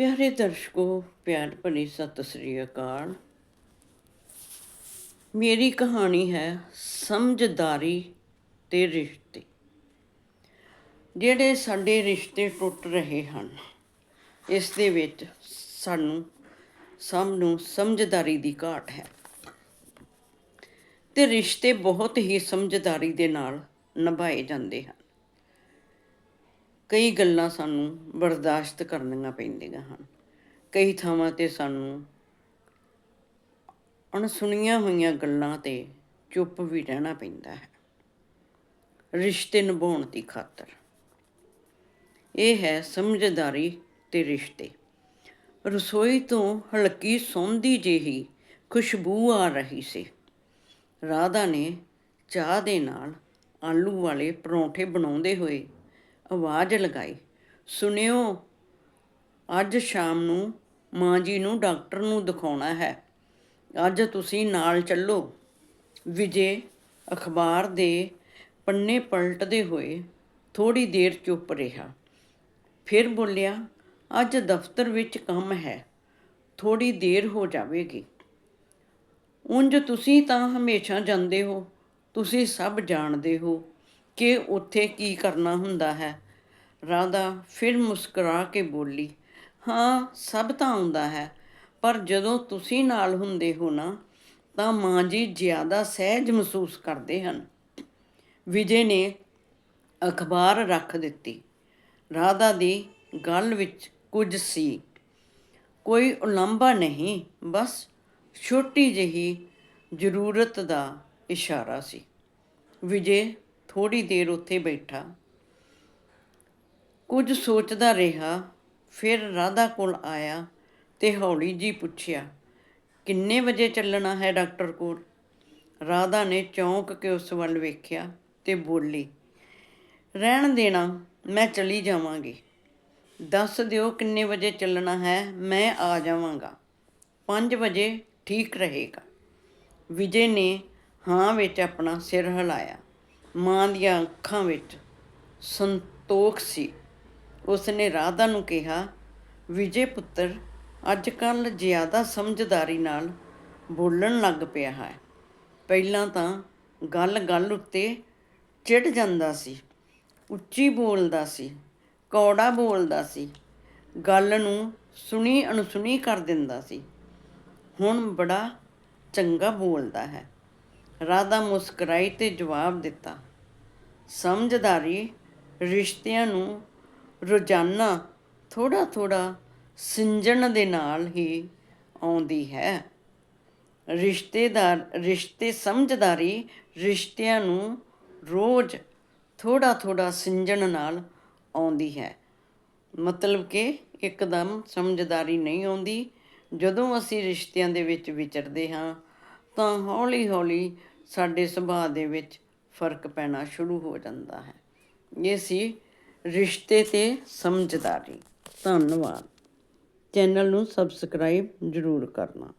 ਪਿਆਰੇ ਦਰਸ਼ਕੋ, ਪਿਆਰ ਭਰੀ ਸਤਿ ਸ੍ਰੀ ਅਕਾਲ। ਮੇਰੀ ਕਹਾਣੀ ਹੈ ਸਮਝਦਾਰੀ ਤੇ ਰਿਸ਼ਤੇ, ਜਿਹੜੇ ਸਾਡੇ ਰਿਸ਼ਤੇ ਟੁੱਟ ਰਹੇ ਹਨ। ਇਸ ਦੇ ਵਿੱਚ ਸਾਨੂੰ, ਸਭ ਨੂੰ ਸਮਝਦਾਰੀ ਦੀ ਘਾਟ ਹੈ। ਤੇ ਰਿਸ਼ਤੇ ਬਹੁਤ ਹੀ ਸਮਝਦਾਰੀ ਦੇ ਨਾਲ ਨਿਭਾਏ ਜਾਂਦੇ ਹਨ। ਕਈ ਗੱਲਾਂ ਸਾਨੂੰ ਬਰਦਾਸ਼ਤ ਕਰਨੀਆਂ ਪੈਂਦੀਆਂ ਹਨ। ਕਈ ਥਾਵਾਂ ਤੇ ਸਾਨੂੰ ਅਣਸੁਣੀਆਂ ਹੋਈਆਂ ਗੱਲਾਂ ਤੇ ਚੁੱਪ ਵੀ ਰਹਿਣਾ ਪੈਂਦਾ ਹੈ। ਰਿਸ਼ਤੇ ਨਿਭਾਉਣ ਦੀ ਖਾਤਰ। ਇਹ ਹੈ ਸਮਝਦਾਰੀ ਤੇ ਰਿਸ਼ਤੇ। ਰਸੋਈ ਤੋਂ ਹਲਕੀ ਸੌਂਦੀ ਜਿਹੀ ਖੁਸ਼ਬੂ ਆ ਰਹੀ ਸੀ। ਰਾਧਾ ਨੇ ਚਾਹ ਦੇ ਨਾਲ ਆਲੂ ਵਾਲੇ ਪਰੌਂਠੇ ਬਣਾਉਂਦੇ ਹੋਏ ਆਵਾਜ਼ ਲਗਾਈ। ਸੁਣਿਓ, ਅੱਜ ਸ਼ਾਮ ਨੂੰ ਮਾਂ ਜੀ ਨੂੰ ਡਾਕਟਰ ਨੂੰ ਦਿਖਾਉਣਾ ਹੈ। ਅੱਜ ਤੁਸੀਂ ਨਾਲ ਚੱਲੋ। ਵਿਜੇ ਅਖਬਾਰ ਦੇ ਪੰਨੇ ਪਲਟਦੇ ਹੋਏ ਥੋੜੀ ਦੇਰ ਚੁੱਪ ਰਿਹਾ। ਫਿਰ ਬੋਲਿਆ, ਅੱਜ ਦਫ਼ਤਰ ਵਿੱਚ ਕੰਮ ਹੈ ਥੋੜੀ ਦੇਰ ਹੋ ਜਾਵੇਗੀ। ਉਂਝ ਤੁਸੀਂ ਤਾਂ ਹਮੇਸ਼ਾ ਜਾਂਦੇ ਹੋ, ਤੁਸੀਂ ਸਭ ਜਾਣਦੇ ਹੋ। ਕਿ ਉੱਥੇ ਕੀ ਕਰਨਾ ਹੁੰਦਾ ਹੈ। ਰਾਧਾ ਫਿਰ ਮੁਸਕਰਾ ਕੇ ਬੋਲੀ, ਹਾਂ, ਸਭ ਤਾਂ ਆਉਂਦਾ ਹੈ, ਪਰ ਜਦੋਂ ਤੁਸੀਂ ਨਾਲ ਹੁੰਦੇ ਹੋ ਨਾ, ਤਾਂ ਮਾਂ ਜੀ ਜ਼ਿਆਦਾ ਸਹਿਜ ਮਹਿਸੂਸ ਕਰਦੇ ਹਨ। ਵਿਜੇ ਨੇ ਅਖਬਾਰ ਰੱਖ ਦਿੱਤੀ। ਰਾਧਾ ਦੀ ਗੱਲ ਵਿੱਚ ਕੁਝ ਸੀ। ਕੋਈ ਉਲੰਭਾ ਨਹੀਂ, ਬਸ ਛੋਟੀ ਜਿਹੀ ਜ਼ਰੂਰਤ ਦਾ ਇਸ਼ਾਰਾ ਸੀ। ਵਿਜੇ ਥੋੜੀ ਦੇਰ ਉੱਥੇ ਬੈਠਾ। ਕੁਝ ਸੋਚਦਾ ਰਿਹਾ, ਫਿਰ ਰਾਧਾ ਕੋਲ ਆਇਆ ਤੇ ਹੌਲੀ ਜੀ ਪੁੱਛਿਆ, ਕਿੰਨੇ ਵਜੇ ਚੱਲਣਾ ਹੈ ਡਾਕਟਰ ਕੋਲ? ਰਾਧਾ ਨੇ ਚੌਂਕ ਕੇ ਉਸ ਵੱਲ ਵੇਖਿਆ ਤੇ ਬੋਲੀ, ਰਹਿਣ ਦੇਣਾ, ਮੈਂ ਚਲੀ ਜਾਵਾਂਗੀ। ਦੱਸ ਦਿਓ ਕਿੰਨੇ ਵਜੇ ਚੱਲਣਾ ਹੈ, ਮੈਂ ਆ ਜਾਵਾਂਗਾ। 5 ਵਜੇ ਠੀਕ ਰਹੇਗਾ। ਵਿਜੇ ਨੇ ਹਾਂ ਵਿੱਚ ਆਪਣਾ ਸਿਰ ਹਿਲਾਇਆ। ਮਾਂ ਦੀਆਂ ਅੱਖਾਂ ਵਿੱਚ ਸੰਤੋਖ ਸੀ। ਉਸ ਨੇ ਰਾਧਾ ਨੂੰ ਕਿਹਾ, ਵਿਜੇ ਪੁੱਤਰ, ਅੱਜ ਕੱਲ ਜ਼ਿਆਦਾ ਸਮਝਦਾਰੀ ਨਾਲ ਬੋਲਣ ਲੱਗ ਪਿਆ ਹੈ। ਪਹਿਲਾਂ ਤਾਂ ਗੱਲ-ਗੱਲ ਉੱਤੇ ਚਿੜ ਜਾਂਦਾ ਸੀ, ਉੱਚੀ ਬੋਲਦਾ ਸੀ, ਕੌੜਾ ਬੋਲਦਾ ਸੀ, ਗੱਲ ਨੂੰ ਸੁਣੀ ਅਣਸੁਣੀ ਕਰ ਦਿੰਦਾ ਸੀ। ਹੁਣ ਬੜਾ ਚੰਗਾ ਬੋਲਦਾ ਹੈ। ਰਾਧਾ ਮੁਸਕਰਾਈ ਤੇ ਜਵਾਬ ਦਿੱਤਾ, ਸਮਝਦਾਰੀ, ਰਿਸ਼ਤਿਆਂ ਨੂੰ ਰੋਜ਼ਾਨਾ ਥੋੜਾ ਥੋੜਾ ਸਿੰਜਣ ਦੇ ਨਾਲ ਹੀ ਆਉਂਦੀ ਹੈ। ਰਿਸ਼ਤੇਦਾਰ, ਰਿਸ਼ਤੇ ਸਮਝਦਾਰੀ ਰਿਸ਼ਤਿਆਂ ਨੂੰ ਰੋਜ਼ ਥੋੜਾ ਥੋੜਾ ਸਿੰਜਣ ਨਾਲ ਆਉਂਦੀ ਹੈ। ਮਤਲਬ ਕਿ ਇੱਕਦਮ ਸਮਝਦਾਰੀ ਨਹੀਂ ਆਉਂਦੀ। ਜਦੋਂ ਅਸੀਂ ਰਿਸ਼ਤਿਆਂ ਦੇ ਵਿੱਚ ਵਿਚਰਦੇ ਹਾਂ, ਤਾਂ ਹੌਲੀ-ਹੌਲੀ ਸਾਡੇ ਸੁਭਾਅ ਦੇ ਵਿੱਚ ਫ਼ਰਕ ਪੈਣਾ ਸ਼ੁਰੂ ਹੋ ਜਾਂਦਾ ਹੈ। ਇਹ ਸੀ ਰਿਸ਼ਤੇ ਤੇ ਸਮਝਦਾਰੀ। ਧੰਨਵਾਦ। ਚੈਨਲ ਨੂੰ ਸਬਸਕ੍ਰਾਈਬ ਜ਼ਰੂਰ ਕਰਨਾ।